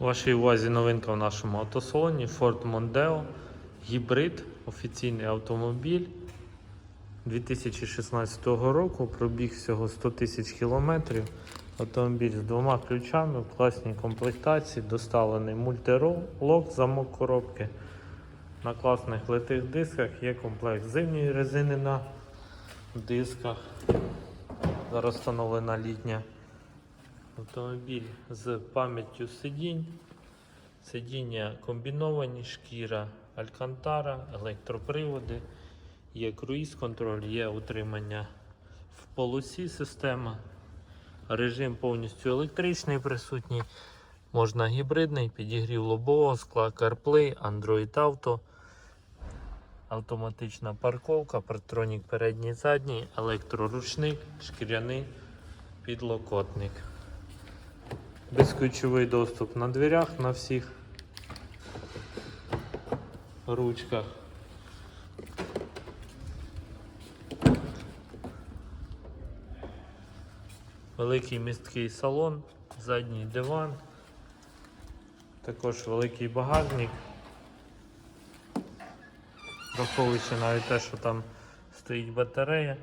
У вашій увазі новинка в нашому автосалоні Ford Mondeo гібрид, офіційний автомобіль 2016 року, пробіг всього 100 тисяч кілометрів. Автомобіль з двома ключами в класній комплектації, доставлений мультиролок, замок коробки. На класних литих дисках є комплект зимньої резини на дисках. Зараз встановлена літня Автомобіль з пам'яттю сидінь. Сидіння комбіновані, шкіра Алькантара, електроприводи, є круїз-контроль, є утримання в полосі система. Режим повністю електричний присутній. Можна гібридний, підігрів лобового скла, CarPlay, Android Auto, автоматична парковка, партронік передній задній, електроручник, шкіряний підлокотник. Безключовий доступ на дверях на всіх ручках. Великий місткий салон, задній диван, також великий багажник. Враховуючи навіть те, що там стоїть батарея,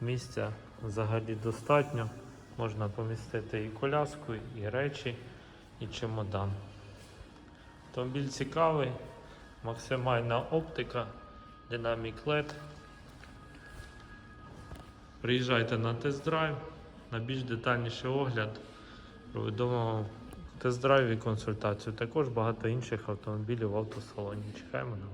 місця взагалі достатньо. Можна помістити і коляску, і речі, і чемодан. Автомобіль цікавий, максимальна оптика, динамік LED. Приїжджайте на тест-драйв, на більш детальніший огляд. Проведемо тест-драйв і консультацію. Також багато інших автомобілів в автосалоні. Чекаємо на.